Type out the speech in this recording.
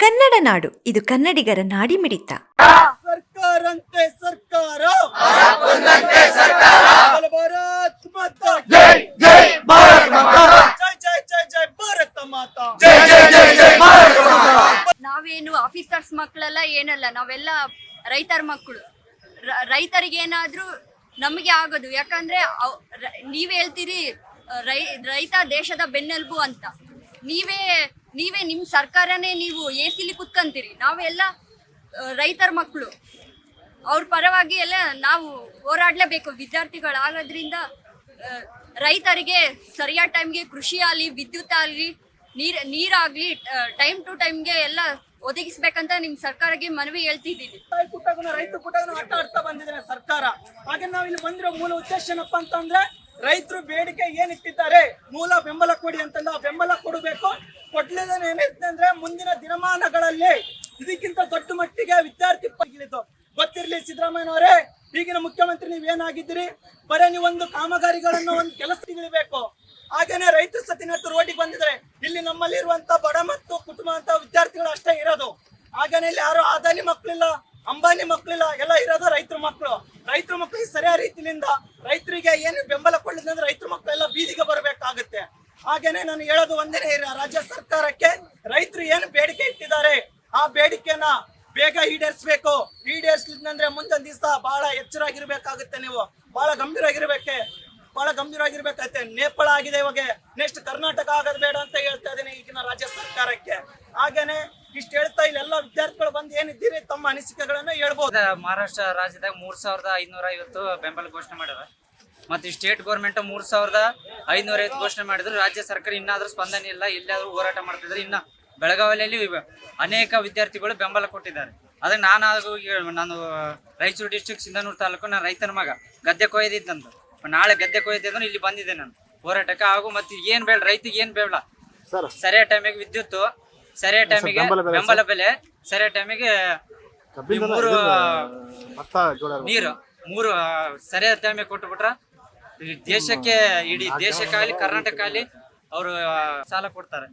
ಕನ್ನಡ ನಾಡು ಇದು ಕನ್ನಡಿಗರ ನಾಡಿಮಿಡಿತ. ಸರ್ಕಾರಂತೆ ಸರ್ಕಾರ. ಬಲ ಭಾರತ್ ಮಾತಾ ಜೈ ಜೈ. ಭಾರತ ಮಾತಾ. ಜೈ ಜೈ ಜೈ ಭಾರತ ಮಾತಾ. ಜೈ ಜೈ ಜೈ ಜೈ ಭಾರತ ಮಾತಾ. ನಾವೇನು ಆಫೀಸರ್ಸ್ ಮಕ್ಕಳೆಲ್ಲ ಏನಲ್ಲ ನಾವೆಲ್ಲ ರೈತರ ಮಕ್ಕಳು. ರೈತರಿಗೆ ಏನಾದ್ರೂ ನಮಗೆ ಆಗೋದು. ಯಾಕಂದ್ರೆ ಅವ್- ರ- ನೀವ್ ಹೇಳ್ತೀರಿ ರೈ ರೈತ ದೇಶದ ಬೆನ್ನೆಲುಬು ಅಂತ. ನೀವೇ ನೀವೇ ನಿಮ್ಮ ಸರ್ಕಾರನೇ ನೀವು ಎ ಸಿಲಿ ಕುತ್ಕಂತೀರಿ. ನಾವೆಲ್ಲ ರೈತರ ಮಕ್ಕಳು ಅವ್ರ ಪರವಾಗಿ ಎಲ್ಲ ನಾವು ಹೋರಾಡಲೇಬೇಕು. ವಿದ್ಯಾರ್ಥಿಗಳಾಗೋದ್ರಿಂದ ರೈತರಿಗೆ ಸರಿಯಾದ ಟೈಮ್ಗೆ ಕೃಷಿ ಆಗಲಿ, ವಿದ್ಯುತ್ ಆಗಲಿ, ನೀರು ನೀರಾಗ್ಲಿ ಟೈಮ್ ಟು ಟೈಮ್ಗೆ ಎಲ್ಲ ಒದಗಿಸ್ಬೇಕಂತ ನಿಮ್ ಸರ್ಕಾರಕ್ಕೆ ಮನವಿ ಹೇಳ್ತಿದ್ದೀನಿ. ರೈತ ಆಟ ಆಡ್ತಾ ಸರ್ಕಾರ. ಹಾಗೆ ನಾವು ಇಲ್ಲಿ ಬಂದಿರೋ ಮೂಲ ಉದ್ದೇಶ ಏನಪ್ಪಾ ಅಂತಂದ್ರೆ, ರೈತರು ಬೇಡಿಕೆ ಏನಿಟ್ಟಿದ್ದಾರೆ, ಮೂಲ ಬೆಂಬಲ ಕೊಡಿ ಅಂತಂದ್ರೆ ಆ ಬೆಂಬಲ ಕೊಡ್ಲಿಲ್ಲ ಏನಿದೆ ಮುಂದಿನ ದಿನಮಾನಗಳಲ್ಲಿ ಇದಕ್ಕಿಂತ ದೊಡ್ಡ ಮಟ್ಟಿಗೆ ವಿದ್ಯಾರ್ಥಿ ಪಗಿಲಿದ್ದು ಗೊತ್ತಿರ್ಲಿ ಸಿದ್ದರಾಮಯ್ಯನವರೇ, ಈಗಿನ ಮುಖ್ಯಮಂತ್ರಿ ನೀವೇನಾಗಿದ್ದೀರಿ? ಬರೇ ನೀವೊಂದು ಕಾಮಗಾರಿಗಳನ್ನು ಒಂದು ಕೆಲಸಗಳಿಬೇಕು ಹಾಗೇನೆ ರೈತ ಸತಿನತ್ತು ರೋಡಿಗೆ ಬಂದಿದ್ರೆ ಇಲ್ಲಿ ನಮ್ಮಲ್ಲಿ ಇರುವಂತ ಬಡ ಮತ್ತು ಕುಟುಂಬ ಅಂತ ವಿದ್ಯಾರ್ಥಿಗಳು ಅಷ್ಟೇ ಇರೋದು. ಹಾಗೇನೆ ಇಲ್ಲಿ ಯಾರು ಆದಾನಿ ಮಕ್ಕಳಿಲ್ಲ, ಅಂಬಾನಿ ಮಕ್ಕಳಿಲ್ಲ, ಎಲ್ಲ ಇರೋದು ರೈತರ ಮಕ್ಕಳು. ರೈತರ ಮಕ್ಕಳಿಗೆ ಸರಿಯಾದ ರೀತಿಯಿಂದ ರೈತರಿಗೆ ಏನು ಬೆಂಬಲ ಕೊಡಲಿಲ್ಲ ಅಂದ್ರೆ ರೈತರ ಮಕ್ಕಳೆಲ್ಲ ಬೀದಿಗೆ ಬರಬೇಕಾಗುತ್ತೆ ಹಾಗೇನೆ ನಾನು ಹೇಳೋದು ಒಂದೇ ರಾಜ್ಯ ಸರ್ಕಾರಕ್ಕೆ ರೈತರು ಏನು ಬೇಡಿಕೆ ಇಟ್ಟಿದ್ದಾರೆ, ಆ ಬೇಡಿಕೆನ ಬೇಗ ಈಡೇರಿಸಬೇಕು. ಈಡೇರಿಸ್ಲಿಲ್ಲಂದ್ರೆ ಮುಂದೊಂದ್ ದಿವಸ ಬಹಳ ಎಚ್ಚರಾಗಿರ್ಬೇಕಾಗುತ್ತೆ ನೀವು, ಬಹಳ ಗಂಭೀರ ಆಗಿರ್ಬೇಕೆ ಬಹಳ ಗಂಭೀರವಾಗಿರ್ಬೇಕಾಗುತ್ತೆ ನೇಪಾಳ ಆಗಿದೆ ಇವಾಗ ನೆಕ್ಸ್ಟ್ ಕರ್ನಾಟಕ ಆಗೋದು ಬೇಡ ಅಂತ ಹೇಳ್ತಾ ಇದ್ದೀನಿ ಈಗಿನ ರಾಜ್ಯ ಸರ್ಕಾರಕ್ಕೆ. ಹಾಗೇನೆ ಇಷ್ಟು ಹೇಳ್ತಾ ಇಲ್ಲೆಲ್ಲ ವಿದ್ಯಾರ್ಥಿಗಳು ಬಂದು ಏನಿದ್ದೀರಿ ತಮ್ಮ ಅನಿಸಿಕೆಗಳನ್ನ ಹೇಳ್ಬೋದು. ಮಹಾರಾಷ್ಟ್ರ ರಾಜ್ಯದಾಗ ಮೂರ್ ಸಾವಿರದ ಐನೂರ ಐವತ್ತು ಬೆಂಬಲ ಘೋಷಣೆ ಮಾಡ್ಯಾರ ಮತ್ತೆ ಸ್ಟೇಟ್ ಗೌರ್ಮೆಂಟ್ ಮೂರ್ ಸಾವಿರದ ಐನೂರ ಐವತ್ತು ಘೋಷಣೆ ಮಾಡಿದ್ರು. ರಾಜ್ಯ ಸರ್ಕಾರ ಇನ್ನಾದ್ರೂ ಸ್ಪಂದನೆ ಇಲ್ಲ ಎಲ್ಲಾದ್ರೂ ಹೋರಾಟ ಮಾಡ್ತಿದ್ರು ಇನ್ನ ಬೆಳಗಾವಿಯಲ್ಲಿ ಅನೇಕ ವಿದ್ಯಾರ್ಥಿಗಳು ಬೆಂಬಲ ಕೊಟ್ಟಿದ್ದಾರೆ. ಅದಕ್ಕೆ ನಾನು ನಾನು ರಾಯಚೂರು ಡಿಸ್ಟ್ರಿಕ್ಟ್ ಸಿಂಧನೂರು ತಾಲೂಕು ನಾನು ರೈತನ ಮಗ. ಗದ್ದೆ ಕೊಯ್ದಿದ್ದಂದು ನಾಳೆ ಗದ್ದೆ ಕೊಯ್ದಿದ್ರೆ ಇಲ್ಲಿ ಬಂದಿದ್ದೆ ನಾನು. ಹೋರಾಟಕ್ಕೆ ಹಾಗೂ ಮತ್ತೆ ಏನ್ ಬೇಡ ರೈತಿಗೆ ಏನ್ ಬೇಡ. ಸರಿಯಾದ ಟೈಮಿಗೆ ವಿದ್ಯುತ್ ಸರಿಯಾದ ಟೈಮಿಗೆ ಬೆಂಬಲ ಬೆಲೆ ಸರಿಯಾದ ಟೈಮಿಗೆ ಮೂರು ನೀರು ಮೂರು ಸರಿಯಾದ ಟೈಮಿಗೆ ಕೊಟ್ಟು ದೇಶಕ್ಕೆ ಇಡೀ ದೇಶಕ್ಕಾಗಲಿ ಕರ್ನಾಟಕ ಅವರು ಸಾಲ ಕೊಡ್ತಾರೆ.